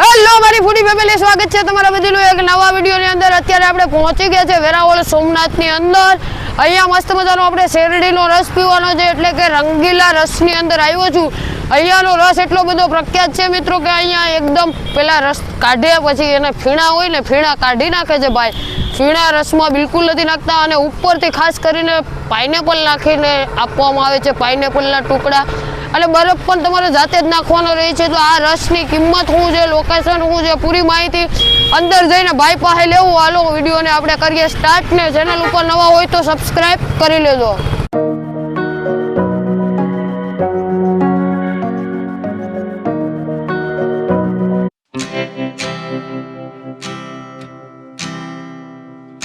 Hello મારી ફૂડી family સ્વાગત છે તમારા બધીનું એક નવા વિડીયોની અંદર. અત્યારે આપણે પહોંચી ગયા છે વેરાવળ સોમનાથની અંદર. અહીંયા મસ્ત મજાનો આપણે શેરડીનો રસ પીવાનો છે, એટલે કે રંગીલા રસની અંદર આવ્યો છું. અહીંયાનો રસ એટલો બધો પ્રખ્યાત છે મિત્રો કે અહીંયા એકદમ પેલા રસ કાઢ્યા પછી એને ફીણા હોય ને ફીણા કાઢી નાખે છે ભાઈ. ફીણા રસમાં બિલકુલ નથી નાખતા અને ઉપરથી ખાસ કરીને પાઇનેપલ નાખીને આપવામાં આવે છે પાઇનેપલના ટુકડા. અને બરફ પણ તમારે જાતે જ નાખવાનો રહે છે. તો આ રસની કિંમત શું છે? લોકેશન શું છે? પૂરી માહિતી અંદર જઈને ભાઈ પાસે લેવું. હાલો, વિડીયોને આપણે કરીએ સ્ટાર્ટ ને. ચેનલ ઉપર નવા હોય તો સબસ્ક્રાઈબ કરી લેજો.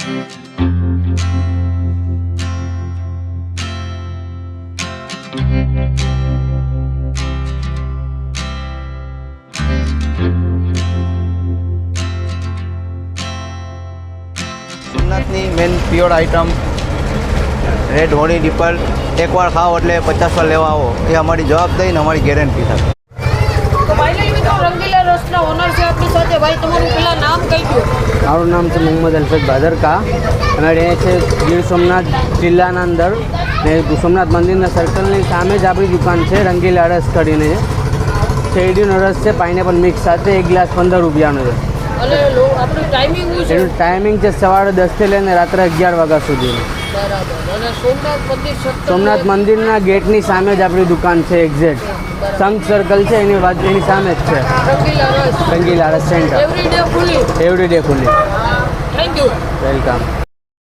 સોમનાથની મેન પ્યોર આઇટમ રેડ હોળી ડીપલ એકવાર ખાઓ એટલે પચાસ વાર લેવા આવો. એ અમારી જવાબદારી ને અમારી ગેરંટી સાથે. તો ફાઇનલી મિત્રો રંગીલા રસના ઓનર છે આપણી સાથે. ભાઈ તમારું પેલા નામ કહી દો. મારું નામ છે મોહમ્મદ અલ્ફેદ ભાદરકા અને રહે છે ગીર સોમનાથ જિલ્લાના અંદર. ને સોમનાથ મંદિરના સર્કલની સામે જ આપણી દુકાન છે રંગીલા રસ કરીને. શેરડીનો રસ છે પાઇનેપલ મિક્સ સાથે એક ગ્લાસ પંદર રૂપિયાનો છે. અને લો- આપણું ટાઈમિંગ છે? એનું ટાઈમિંગ છે સવારે દસથી લઈને રાત્રે અગિયાર વાગ્યા સુધી. સોમનાથ મંદિરના ગેટની સામે જ આપણી દુકાન છે એક્ઝેક્ટ સંઘ સર્કલ છે એની વાત એની સામે જ છે. Rangila Ras. Rangila Ras center every day every day ખુલ્લી થેન્ક યુ વેલકમ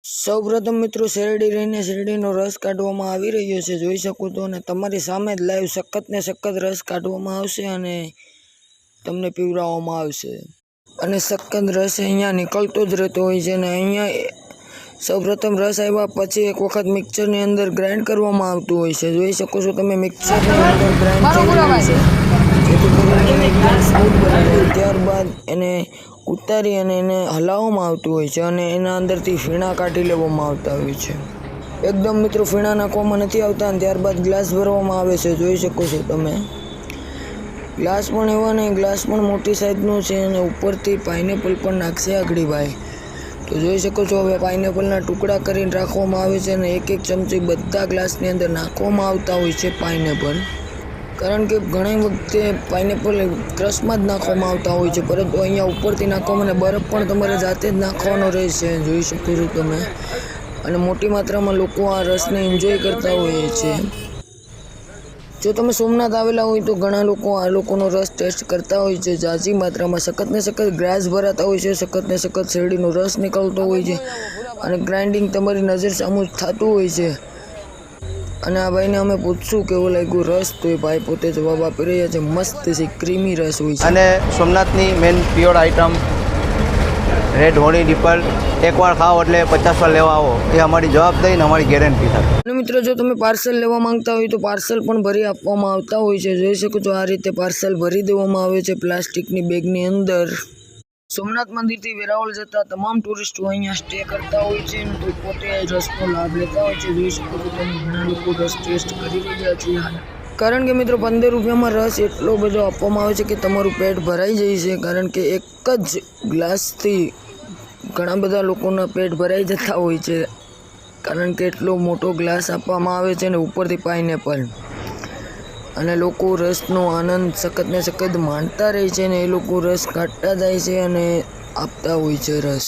સૌપ્રથમ મિત્રો શેરડી રહીને શેરડીનો રસ કાઢવામાં આવી રહ્યો છે. જોઈ શકો તો અને તમારી સામે જ લાઈવ સખત ને સખત રસ કાઢવામાં આવશે અને તમને પીવડાવવામાં આવશે. અને સખત રસ અહીંયા નીકળતો જ રહેતો હોય છે અને અહીંયા સૌપ્રથમ રસ આવ્યા પછી એક વખત મિક્સરની અંદર ગ્રાઇન્ડ કરવામાં આવતું હોય છે. જોઈ શકો છો તમે મિક્સરની અંદર ગ્રાઇન્ડ થઈ રહ્યું છે. જેથી કરીને સ્મૂથ બની ત્યારબાદ એને ઉતારી અને એને હલાવવામાં આવતું હોય છે અને એના અંદરથી ફીણા કાઢી લેવામાં આવતા હોય છે. એકદમ મિત્રો ફીણા નાખવામાં નથી આવતા અને ત્યારબાદ ગ્લાસ ભરવામાં આવે છે. જોઈ શકો છો તમે. ગ્લાસ પણ એવા નહીં, ગ્લાસ પણ મોટી સાઈઝનો છે અને ઉપરથી પાઇનેપલ પણ નાખશે આગળી ભાઈ. તો જોઈ શકો છો, હવે પાઇનેપલના ટુકડા કરીને રાખવામાં આવે છે અને એક એક ચમચી બધા ગ્લાસની અંદર નાખવામાં આવતા હોય છે પાઇનેપલ. કારણ કે ઘણી વખતે પાઇનેપલ ક્રશમાં જ નાખવામાં આવતા હોય છે, પરંતુ અહીંયા ઉપરથી નાખવામાં અને બરફ પણ તમારે જાતે જ નાખવાનો રહેશે, જોઈ શકો છો તમે. અને મોટી માત્રામાં લોકો આ રસને એન્જોય કરતા હોય છે. જો તમે સોમનાથ આવેલા હોય તો ઘણા લોકો આ લોકોનો રસ ટેસ્ટ કરતા હોય છે. ઝાઝી માત્રામાં સખત ને સખત ગ્રાસ ભરાતા હોય છે. સખત ને સખત શેરડીનો રસ નીકળતો હોય છે. અને ગ્રાઇન્ડિંગ તમારી નજર સામું થતું હોય છે. અને આ ભાઈને અમે પૂછશું કેવું લાગ્યું રસ? તો એ ભાઈ પોતે જવાબ આપી રહ્યા છે. મસ્ત છે ક્રીમી રસ હોય છે. અને સોમનાથની મેન પ્યોર આઇટમ રેડ હોળી ડીપર એકવાર ખાઓ એટલે પચાસ વાર લેવા આવો. એ અમારી જવાબદારી ને અમારી ગેરંટી થાય અને મિત્રો, જો તમે પાર્સલ લેવા માંગતા હોય તો પાર્સલ પણ ભરી આપવામાં આવતા હોય છે. જોઈ શકો છો આ રીતે પાર્સલ ભરી દેવામાં આવે છે પ્લાસ્ટિકની બેગની અંદર. સોમનાથ મંદિરથી વેરાવળ જતા તમામ ટુરિસ્ટો અહીંયા સ્ટે કરતા હોય છે અને પોતે રસનો લાભ લેતા હોય છે. જોઈ શકો છો તમે ઘણા લોકો રસ ટેસ્ટ કરી રહ્યા છે કારણ કે મિત્રો, પંદર રૂપિયામાં રસ એટલો બધો આપવામાં આવે છે કે તમારું પેટ ભરાઈ જાય છે. કારણ કે એક જ ગ્લાસથી ઘણા બધા લોકોના પેટ ભરાઈ જતા હોય છે, કારણ કે એટલો મોટો ગ્લાસ આપવામાં આવે છે ને ઉપરથી પાઇનેપલ. અને લોકો રસનો આનંદ સખત ને સખત માણતા રહે છે ને એ લોકો રસ કાઢતા જાય છે અને આપતા હોય છે રસ.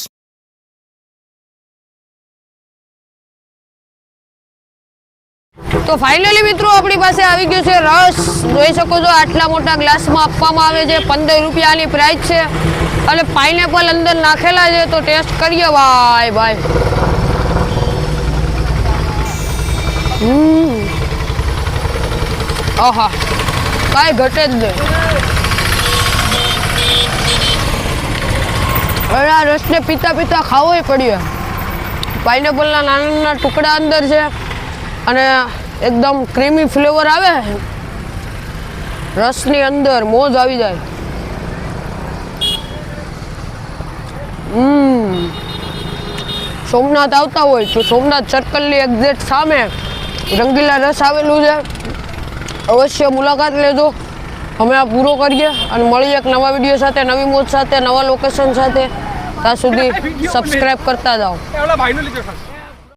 તો ફાઇનલી મિત્રો આપણી પાસે આવી ગયો છે રસ. જોઈ શકો છો આટલા મોટા ગ્લાસમાં આપવામાં આવે છે. પંદર રૂપિયાની પ્રાઇસ છે. અને પાઇનેપલ અંદર નાખેલા છે તો ટેસ્ટ કરીએ ભાઈ ભાઈ. હમ. આહા, કાંઈ ઘટે જ નહીં. આ રસને પીતા પીતા ખાવોય પડ્યો પાઇનેપલના નાના નાના ટુકડા અંદર છે અને એકદમ ક્રીમી ફ્લેવર આવે. રસની અંદર મોજ આવી જાય. સોમનાથ આવતા હોય તો સોમનાથ સર્કલની એક્ઝેક્ટ સામે રંગીલા રસ આવેલું છે. અવશ્ય મુલાકાત લેજો. અમે આ પૂરો કરીએ અને મળીએ એક નવા વીડિયો સાથે નવી મોજ સાથે નવા લોકેશન સાથે. ત્યાં સુધી સબસ્ક્રાઈબ કરતા જાઓ.